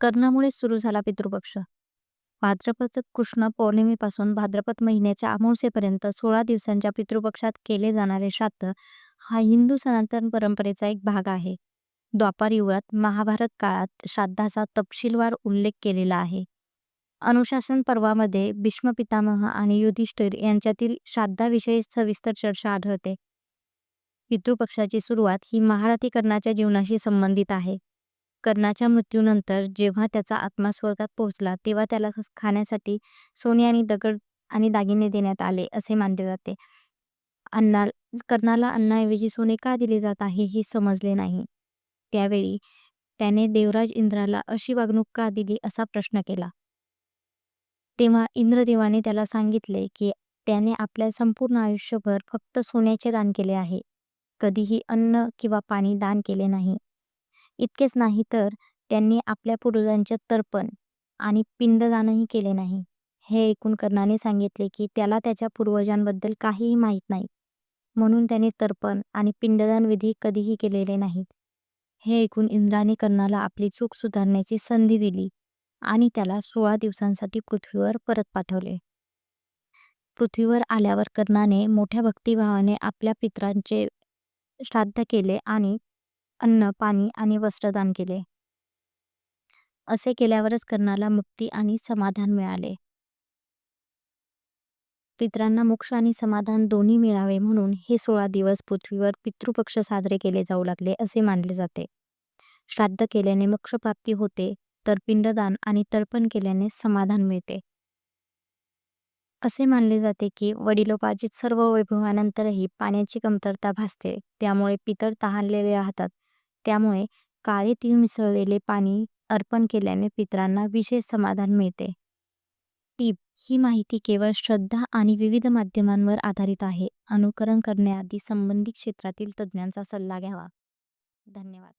कर्णामुळे सुरू झाला पितृपक्ष. भाद्रपद कृष्ण पौर्णिमेपासून भाद्रपद महिन्याच्या अमावस्येपर्यंत सोळा दिवसांच्या पितृपक्षात केले जाणारे श्राद्ध हा हिंदू सनातन परंपरेचा एक भाग आहे. द्वापार युगात महाभारत काळात श्राद्धाचा तपशीलवार उल्लेख केलेला आहे. अनुशासन पर्वामध्ये भीष्म पितामह आणि युधिष्ठिर यांच्यातील श्राद्धाविषयी सविस्तर चर्चा आढळते. पितृपक्षाची सुरुवात ही महारथी कर्णाच्या जीवनाशी संबंधित आहे. कर्णाच्या मृत्यूनंतर जेव्हा त्याचा आत्मा स्वर्गात पोहोचला तेव्हा त्याला खाण्यासाठी सोने आणि दगड आणि दागिने देण्यात आले असे मानले जाते. अन्ना कर्णाला अन्नाऐवजी सोने का दिले जात आहे हे समजले नाही. त्यावेळी त्याने देवराज इंद्राला अशी वागणूक का दिली असा प्रश्न केला. तेव्हा इंद्रदेवाने त्याला सांगितले की त्याने आपल्या संपूर्ण आयुष्यभर फक्त सोन्याचे दान केले आहे. कधीही अन्न किंवा पाणी दान केले नाही. इतकेच नाही तर त्यांनी आपल्या पूर्वजांचे तर्पण आणि पिंडदानही केले नाही. हे ऐकून कर्णाने सांगितले की त्याला त्याच्या पूर्वजांबद्दल काहीही माहीत नाही. म्हणून त्याने तर्पण आणि पिंडदान विधी कधीही केलेले नाहीत. हे ऐकून इंद्राने कर्णाला आपली चूक सुधारण्याची संधी दिली आणि त्याला सोळा दिवसांसाठी पृथ्वीवर परत पाठवले. पृथ्वीवर आल्यावर कर्णाने मोठ्या भक्तिभावाने आपल्या पित्रांचे श्राद्ध केले आणि अन्न पाणी आणि वस्त्रदान केले. असे केल्यावरच कर्णाला मुक्ती आणि समाधान मिळाले. पितरांना मोक्ष आणि समाधान दोन्ही मिळावे म्हणून हे सोळा दिवस पृथ्वीवर पितृपक्ष साजरे केले जाऊ लागले असे मानले जाते. श्राद्ध केल्याने मोक्षप्राप्ती होते तर पिंडदान आणि तर्पण केल्याने समाधान मिळते. असे मानले जाते की वडिलोपार्जित सर्व वैभवानंतरही पाण्याची कमतरता भासते त्यामुळे पितर तहानलेले राहतात. त्यामुळे काळे तीळ मिसळलेले पाणी अर्पण केल्याने पितरांना विशेष समाधान मिळते. टीप ही माहिती केवळ श्रद्धा आणि विविध माध्यमांवर आधारित आहे. अनुकरण करण्याआधी संबंधित क्षेत्रातील तज्ज्ञांचा सल्ला घ्यावा. धन्यवाद.